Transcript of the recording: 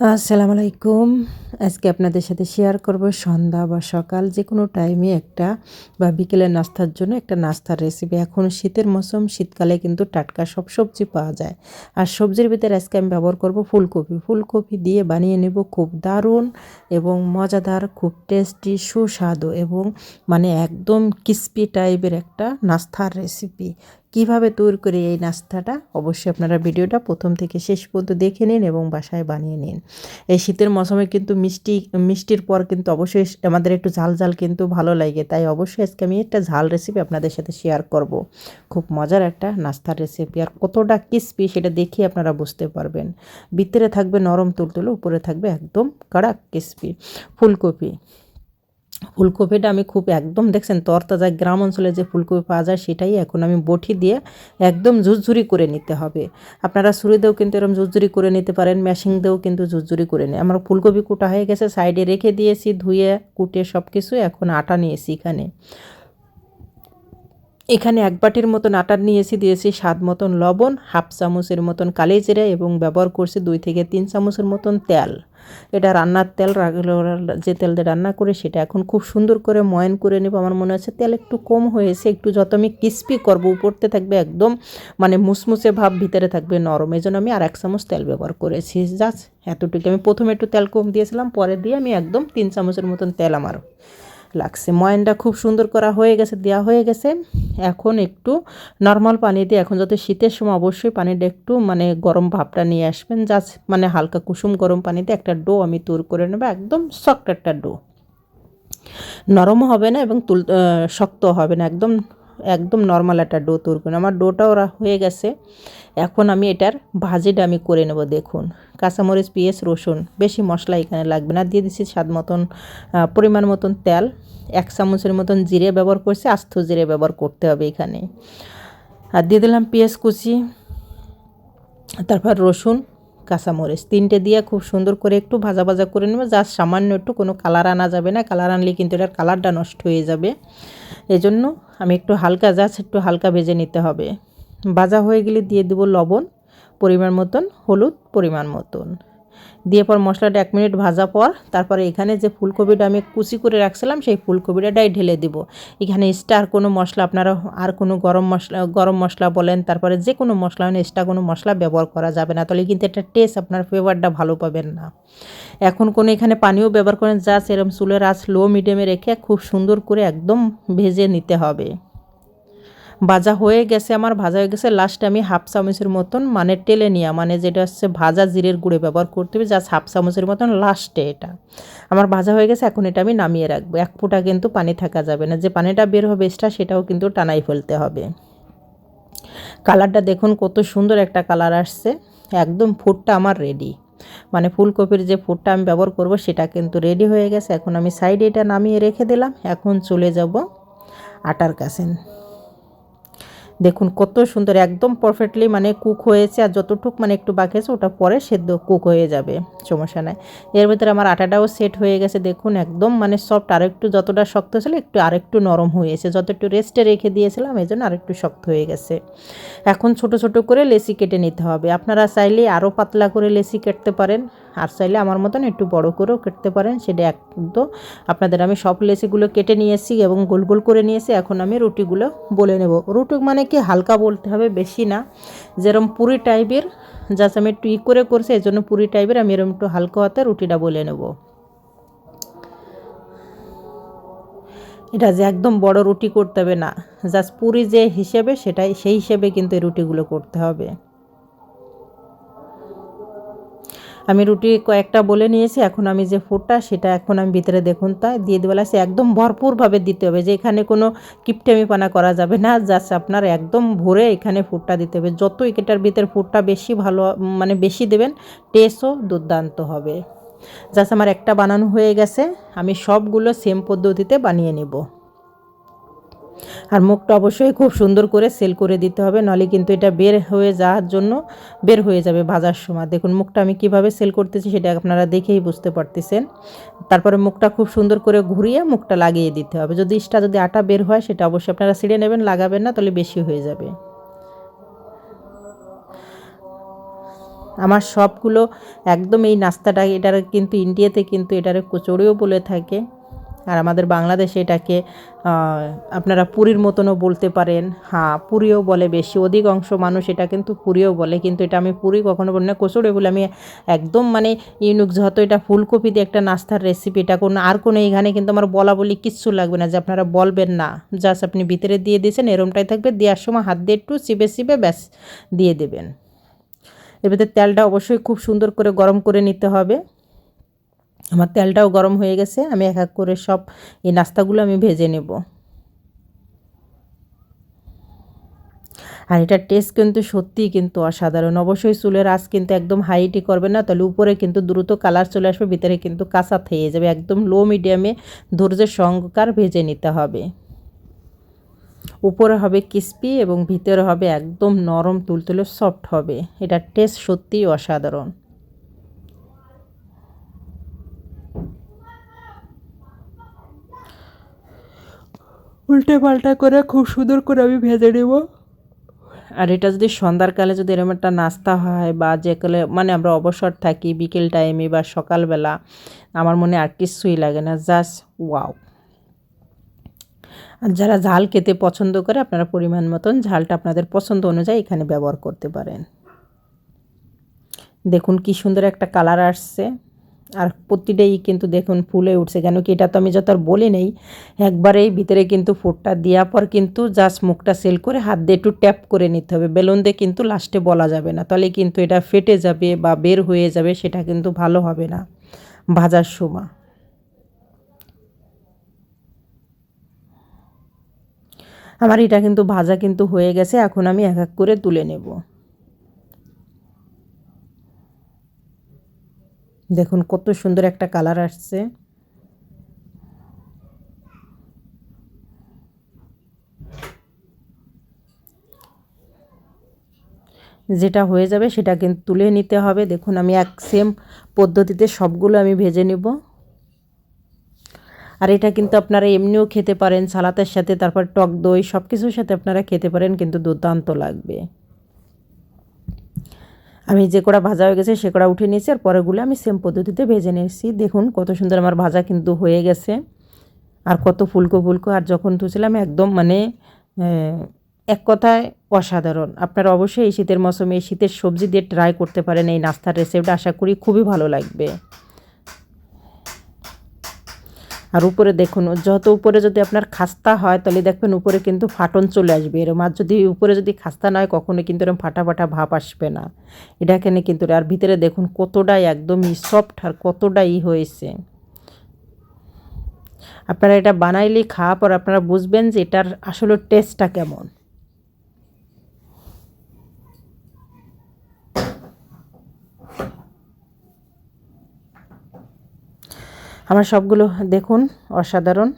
আসসালামু আলাইকুম। আজকে আপনাদের সাথে শেয়ার করব সন্ধ্যা বা সকাল যে কোনো টাইমে একটা বা বিকেলের নাস্তার জন্য একটা নাস্তার রেসিপি এখন শীতের মৌসুম, শীতকালে কিন্তু টাটকা সব সবজি পাওয়া যায়। আর সবজির ভিতরে আজকে আমি ব্যবহার করব ফুলকপি। ফুলকপি দিয়ে বানিয়ে নেব খুব দারুণ এবং মজাদার, খুব টেস্টি সুস্বাদু এবং মানে একদম ক্রিস্পি টাইপের একটা নাস্তার রেসিপি কীভাবে তৈরি করি এই নাস্তাটা? অবশ্যই আপনারা ভিডিওটা প্রথম থেকে শেষ পর্যন্ত দেখে নিন এবং বাসায় বানিয়ে নিন। এই শীতের মৌসুমে কিন্তু মিষ্টি, মিষ্টির পর কিন্তু অবশ্যই আমাদের একটু ঝাল ঝাল কিন্তু ভালো লাগে। তাই অবশ্যই আজকে আমি একটা ঝাল রেসিপি আপনাদের সাথে শেয়ার করব। খুব মজার একটা নাস্তার রেসিপি আর কতটা ক্রিস্পি সেটা দেখে আপনারা বুঝতে পারবেন। ভিতরে থাকবে নরম তুলতুলে, উপরে থাকবে একদম কড়াক ক্রিস্পি ফুলকপি। ফুলকপিটা আমি খুব একদম, দেখছেন তরতাজা গ্রাম অঞ্চলে যে ফুলকপি পাওয়া যায় সেটাই এখন আমি বটি দিয়ে একদম ঝুরঝুরি করে নিতে হবে। আপনারা ছুরি দিয়েও কিন্তু এরকম ঝুরঝুরি করে নিতে পারেন মেশিং দিয়েও কিন্তু ঝুরঝুরি করে নিই আমার ফুলকপি কুটা হয়ে গেছে, সাইডে রেখে দিয়েছি, ধুয়ে কুটে সব কিছু এখন আটা নিয়েছি এখানে। এখানে এক বাটির মতন আটা নিয়েছি দিয়েছি স্বাদ মতন লবণ, হাফ চামচের মতন কালি জিরা এবং ব্যবহার করছি দুই থেকে তিন চামচের মতন তেল। এটা রান্নার তেল যে তেল দিয়ে রান্না করে সেটা এখন খুব সুন্দর করে ময়ন করে নেব। আমার মনে হচ্ছে তেল একটু কম হয়েছে, একটু যত আমি ক্রিস্পি করব উপরতে থাকবে একদম মানে মুসমুসে ভাব, ভিতরে থাকবে নরম। এই জন্য আমি আর এক চামচ তেল ব্যবহার করেছি। জাস্ট এতটুকু আমি প্রথমে একটু তেল কম দিয়েছিলাম, পরে দিয়ে আমি একদম তিন চামচের মতন তেল আমার লাগছে। ময়নটা খুব সুন্দর করা হয়ে গেছে দেওয়া হয়ে গেছে। এখন একটু নর্মাল পানি দিয়ে, এখন যাতে শীতের সময় অবশ্যই পানিটা একটু মানে গরম ভাবটা নিয়ে আসবেন। যা মানে হালকা কুসুম গরম পানিতে একটা ডো আমি তৈরি করে নেব, একদম সফট একটা ডো নরমও হবে না এবং তুল শক্ত হবে না, একদম একদম নর্মাল একটা ডো তৈরি করে আমার ডোটা ওরা হয়ে গেছে। এখন আমি এটার ভাজিটা আমি করে নেব, দেখুন। কাঁচামরিচ, পেঁয়াজ, রসুন, বেশি মশলা এখানে লাগবে না। দিয়ে দিচ্ছি স্বাদ মতন পরিমাণ মতন তেল। এক চামচের মতন জিরে ব্যবহার করছি, আস্ত জিরে ব্যবহার করতে হবে এখানে। আর দিয়ে দিলাম পেঁয়াজ কুচি, তারপর রসুন। কাঁচামরিচ। তিনটে দিয়ে খুব সুন্দর করে একটু ভাজা ভাজা করে নেবে। যা সামান্য একটু, কোনো কালার আনা যাবে না। কালার আনলে কিন্তু এটার কালারটা নষ্ট হয়ে যাবে। এজন্য আমি একটু হালকা, জাস্ট একটু হালকা ভেজে নিতে হবে। ভাজা হয়ে গেলে দিয়ে দেবো লবণ, পরিমাণ মতন, হলুদ পরিমাণ মতন। দিয়ে পর মশলাটা এক মিনিট ভাজা পর তারপরে এখানে যে ফুলকপিটা আমি কুচি করে রাখছিলাম, সেই ফুলকপিটাই ঢেলে দিব। এখানে এক্সট্রা আর কোনো মশলা আপনারা আর কোনো গরম মশলা গরম মশলা বলেন, তারপরে যে কোনো মশলা মানে এক্সট্রা কোনো মশলা ব্যবহার করা যাবে না, তাহলে কিন্তু একটা টেস্ট আপনার ফ্লেভারটা ভালো পাবেন না। এখন কোনো এখানে পানিও ব্যবহার করেন, যা সেরম চুলের আঁচ লো মিডিয়ামে রেখে খুব সুন্দর করে একদম ভেজে নিতে হবে। ভাজা হয়ে গেছে, আমার ভাজা হয়ে গেছে। লাস্টে আমি হাফ চামচের মতন মানে টেলে নিয়ে মানে যেটা হচ্ছে ভাজা জিরের গুঁড়ে ব্যবহার করতে হবে জাস্ট হাফ চামচের মতন লাস্টে এটা। আমার ভাজা হয়ে গেছে, এখন এটা আমি নামিয়ে রাখব। এক ফুটা কিন্তু পানি থাকা যাবে না, যে পানিটা বের হবে এক্সট্রা সেটাও কিন্তু টানাই ফেলতে হবে। কালারটা দেখুন, কত সুন্দর একটা কালার আসছে। একদম ফুটটা আমার রেডি মানে ফুলকপির যে ফুটটা আমি ব্যবহার করব, সেটা কিন্তু রেডি হয়ে গেছে। এখন আমি সাইডে এটা নামিয়ে রেখে দিলাম। এখন চলে যাব আটার কাছে দেখুন, কত সুন্দর, একদম পারফেক্টলি মানে কুক হয়েছে আর যতটুক মানে একটু বাকি আছে, ওটা পরে সেদ্ধ কুক হয়ে যাবে সমস্যা নাই এর ভিতরে আমার আটাটাও সেট হয়ে গেছে, দেখুন, একদম মানে সফট আরেকটু যতটা শক্ত ছিল, একটু আরেকটু নরম হয়েছে। যত একটু রেস্টে রেখে দিয়েছিলাম, এই জন্য আরেকটু শক্ত হয়ে গেছে। এখন ছোট ছোট করে লেসি কেটে নিতে হবে। আপনারা চাইলে আরও পাতলা করে লেসি কাটতে পারেন, আর চাইলে আমার মতন একটু বড় করেও কাটতে পারেন। সেটা একদম আপনাদের, আমি সব লেসিগুলো কেটে নিয়েছি এবং গোল গোল করে নিয়েছি এখন আমি রুটিগুলো বলে নেব। রুটি মানে কি হালকা বলতে হবে বেশি না। যেরম পুরি টাইপের জাস্ট আমি একটু ই করে করছি এই জন্য পুরি টাইপের আমি এরকম একটু হালকা হাতে রুটিটা বলে নেব। এটা যে একদম বড় রুটি করতে হবে না। জাস্ট পুরি যে হিসেবে সেটাই, সেই হিসেবে কিন্তু এই রুটিগুলো করতে হবে। আমি রুটি কয়েকটা বলে নিয়েছি, এখন আমি যে ফুটটা সেটা এখন আমি ভিতরে দেখুন তা দিয়ে দেওয়া লাগছে একদম ভরপুরভাবে দিতে হবে, যে এখানে কোনো কিপটেমি পানা করা যাবে না, জাস্ট আপনার একদম ভরে এখানে ফুটটা দিতে হবে। যত এটার ভিতরে ফুটটা বেশি ভালো মানে বেশি দেবেন টেস্টও দুর্দান্ত হবে। জাস্ট আমার একটা বানানো হয়ে গেছে, আমি সবগুলো সেম পদ্ধতিতে বানিয়ে নেব। আর মুখটা অবশ্যই খুব সুন্দর করে সেল করে দিতে হবে, নাহলে কিন্তু এটা বের হয়ে যাওয়ার জন্য বের হয়ে যাবে ভাজার সময় দেখুন, মুখটা আমি কীভাবে সেল করতেছি সেটা আপনারা দেখেই বুঝতে পারতেছেন। তারপরে মুখটা খুব সুন্দর করে ঘুরিয়ে মুখটা লাগিয়ে দিতে হবে। যদি ইস্টা যদি আটা বের হয়, সেটা অবশ্যই আপনারা ছিঁড়ে নেবেন, লাগাবেন না, তাহলে বেশি হয়ে যাবে। আমার সবগুলো একদম এই নাস্তাটা, এটার কিন্তু ইন্ডিয়াতে কিন্তু এটার কচুরিও বলে থাকে। আর আমাদের বাংলাদেশে এটাকে আপনারা পুরীর মতনও বলতে পারেন। হ্যাঁ পুরীও বলে বেশি, অধিকাংশ মানুষ এটা কিন্তু পুরীও বলে, কিন্তু এটা আমি পুরী কখনো বলি না, কচুরি বলে আমি একদম মানে ইউনিক, যত এটা ফুলকপি দিয়ে একটা নাস্তার রেসিপি এটা কোনো, আর কোনো এখানে কিন্তু আমার বলা বলি কিচ্ছু লাগবে না, যে আপনারা বলবেন না। জাস্ট আপনি ভিতরে দিয়ে দিয়েছেন এরমটাই থাকবে, দেওয়ার সময় হাত দিয়ে একটু চিপে চিপে ব্যাস, দিয়ে দেবেন। এর ভিতরে তেলটা অবশ্যই খুব সুন্দর করে গরম করে নিতে হবে। আমার তেলটাও গরম হয়ে গেছে, আমি এক এক করে সব এই নাস্তাগুলো আমি ভেজে নেব। আর এটার টেস্ট কিন্তু সত্যিই কিন্তু অসাধারণ। অবশ্যই চুলের আঁচ কিন্তু একদম হাইটি করবে না, তাহলে উপরে কিন্তু দ্রুত কালার চলে আসবে, ভিতরে কিন্তু কাঁচা থেকে যাবে। একদম লো মিডিয়ামে ধৈর্যের সহকার ভেজে নিতে হবে। উপরে হবে ক্রিস্পি এবং ভিতরে হবে একদম নরম, তুলতুলে সফট হবে। এটার টেস্ট সত্যিই অসাধারণ। উল্টে পাল্টা করে খুব সুন্দর করে আমি ভেজে নেব। আর এটা যদি সন্ধ্যারকালে যদি এরকম একটা নাস্তা হয় বা যে কালে মানে আমরা অবসর থাকি বিকেল টাইমে বা সকালবেলা, আমার মনে আর কিছুই লাগে না জাস্ট ওয়াও আর যারা ঝাল খেতে পছন্দ করে, আপনারা পরিমাণ মতন ঝালটা আপনাদের পছন্দ অনুযায়ী এখানে ব্যবহার করতে পারেন। দেখুন কি সুন্দর একটা কালার আসছে। আর প্রতিটাই কিন্তু দেখুন ফুলে উঠছে। কেন কি এটা তো আমি যত আর বলি নেই, একবারেই ভিতরে কিন্তু ফুটটা দেওয়ার পর কিন্তু জাস্ট মুখটা সেল করে হাত দিয়ে একটু ট্যাপ করে নিতে হবে। বেলুন দিয়ে কিন্তু লাস্টে বলা যাবে না। তাহলে কিন্তু এটা ফেটে যাবে বা বের হয়ে যাবে, সেটা কিন্তু ভালো হবে না। ভাজার সময় আমার এটা কিন্তু ভাজা কিন্তু হয়ে গেছে, এখন আমি এক এক করে তুলে নেব। দেখুন কত সুন্দর একটা কালার আসছে। যেটা হয়ে যাবে সেটা কিন্তু তুলে নিতে হবে। দেখুন আমি এক সেম পদ্ধতিতে সবগুলো আমি ভেজে নেব। আর এটা কিন্তু আপনারা এমনিও খেতে পারেন, সালাতের সাথে, তারপর টক দই সব কিছুর সাথে আপনারা খেতে পারেন, কিন্তু দুর্দান্ত লাগবে। আমি যে কড়া ভাজা হয়ে গেছে সে কড়া উঠে নিয়েছি আর পরেগুলো আমি সেম পদ্ধতিতে ভেজে নিয়েছি। দেখুন কত সুন্দর আমার ভাজা কিন্তু হয়ে গেছে। আর কত ফুলকো ফুলকো, আর যখন ধুছিলাম একদম মানে এক কথায় অসাধারণ। আপনারা অবশ্যই এই শীতের মৌসুমে এই শীতের সবজি দিয়ে ট্রাই করতে পারেন, এই নাস্তার রেসিপিটা আশা করি খুবই ভালো লাগবে। আর উপরে দেখুন, যত উপরে যদি আপনার খাস্তা হয়, তাহলে দেখবেন উপরে কিন্তু ফাটন চলে আসবে। এরম আর যদি উপরে যদি খাস্তা না হয় কখনো কিন্তু এরকম ফাটা ফাটা ভাব আসবে না। এটা এখানে কিন্তু আর ভিতরে দেখুন কতটাই একদমই সফট আর কতটাই হয়েছে। আপনারা এটা বানাইলে খাওয়া পর আপনারা বুঝবেন যে এটার আসলে টেস্টটা কেমন। আমার সবগুলো দেখুন অসাধারণ।